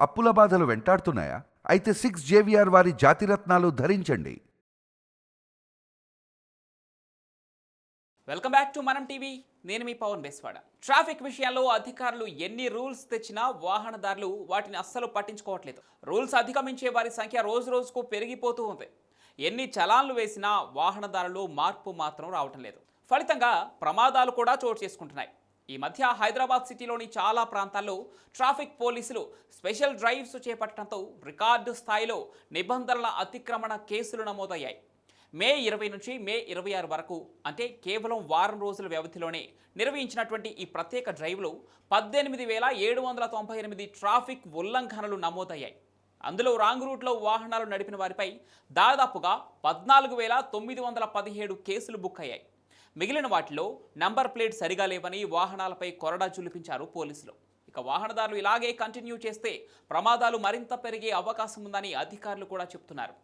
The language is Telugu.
అప్పుల బాధలు వెంటాడుతున్నాయా? అయితే సిక్స్ జేవిఆర్ వారి జాతిరత్నాలు ధరించండి. Welcome back to Manam TV నేను మీ పవన్ బేస్వాడ. ట్రాఫిక్ విషయాల్లో అధికారులు ఎన్ని రూల్స్ తెచ్చినా వాహనదారులు వాటిని అస్సలు పట్టించుకోవట్లేదు. రూల్స్ అధిగమించే వారి సంఖ్య రోజు రోజుకు పెరిగిపోతూ ఉంది. ఎన్ని చలాన్లు వేసినా వాహనదారులు మార్పు మాత్రం రావటం లేదు. ఫలితంగా ప్రమాదాలు కూడా చోటు చేసుకుంటున్నాయి. ఈ మధ్య హైదరాబాద్ సిటీలోని చాలా ప్రాంతాల్లో ట్రాఫిక్ పోలీసులు స్పెషల్ డ్రైవ్స్ చేపట్టడంతో రికార్డు స్థాయిలో నిబంధనల అతిక్రమణ కేసులు నమోదయ్యాయి. మే ఇరవై నుంచి మే ఇరవై ఆరు వరకు అంటే కేవలం వారం రోజుల వ్యవధిలోనే నిర్వహించినటువంటి ఈ ప్రత్యేక డ్రైవ్లో పద్దెనిమిది వేల ఏడు వందల తొంభై ఎనిమిది ట్రాఫిక్ ఉల్లంఘనలు నమోదయ్యాయి. అందులో రాంగ్ రూట్లో వాహనాలు నడిపిన వారిపై దాదాపుగా పద్నాలుగు వేల తొమ్మిది వందల పదిహేడు కేసులు బుక్ అయ్యాయి. మిగిలిన వాటిలో నంబర్ ప్లేట్ సరిగా లేవని వాహనాలపై కొరడా చులిపించారు పోలీసులు. ఇక వాహనదారులు ఇలాగే కంటిన్యూ చేస్తే ప్రమాదాలు మరింత పెరిగే అవకాశం ఉందని అధికారులు కూడా చెప్తున్నారు.